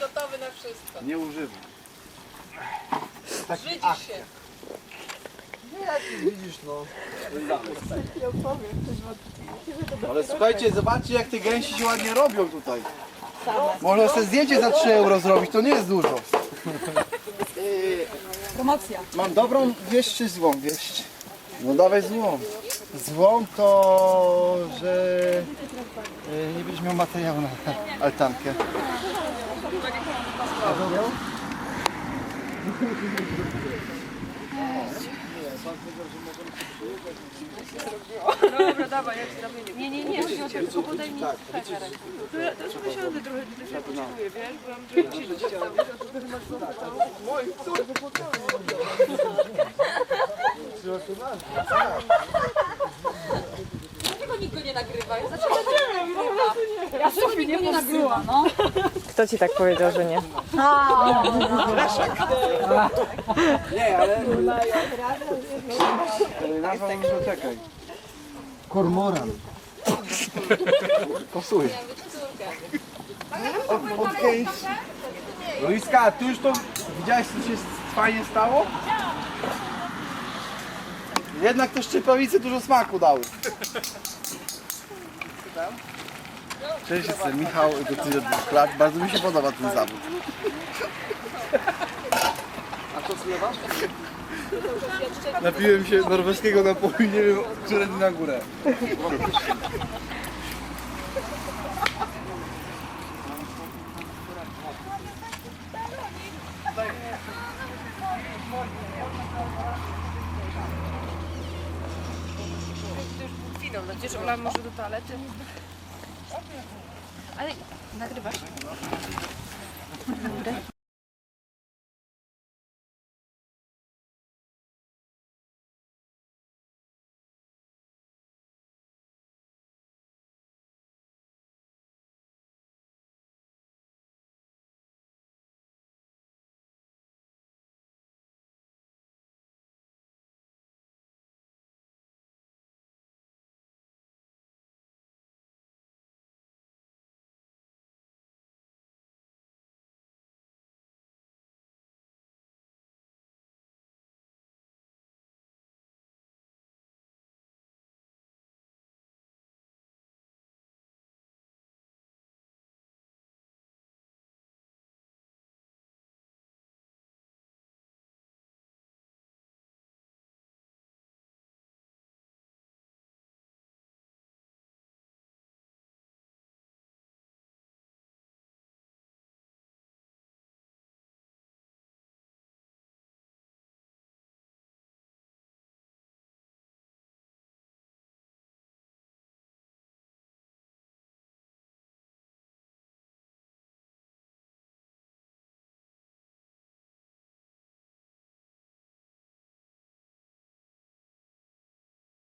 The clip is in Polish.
Gotowy na wszystko. Nie używam. Żydzisz się. Widzisz no. Ale słuchajcie, zobaczcie jak te gęsi się ładnie robią tutaj. Można sobie zdjęcie za 3 euro zrobić, to nie jest dużo. Promocja. Mam dobrą wieść czy złą wieść? No dawaj złą. Złą to, że e, nie będziesz miał materiału na altankę. A dobrą? Dobra, dawaj, jak zamienię. Nie, nie, nie, chodzi o to, tylko podaj mi fajkę ręką. To ja też posiądę trochę, to się potrzebuję, wiesz, bo mam trochę siedzieć tam, wiesz, a ty masz znowu to. Dlaczego nikt go nie nagrywa? Ja zaczynam nagrywa. Ja też mnie nie nagrywa, no. Kto ci tak powiedział, że nie? Nie, ale... Nazwa może czekaj. Kormoran. Od gęsi. Luiska, ty już to widziałeś co się fajnie stało? Jednak te szczypawice dużo smaku dały. Cześć, jestem Michał, tych dwóch lat. Bardzo mi się podoba ten zawód. A co zlewasz? Napiłem się norweskiego napoju, nie wiem, które na górę. To już finał, przecież Ola może do toalety. Ale nagrywasz?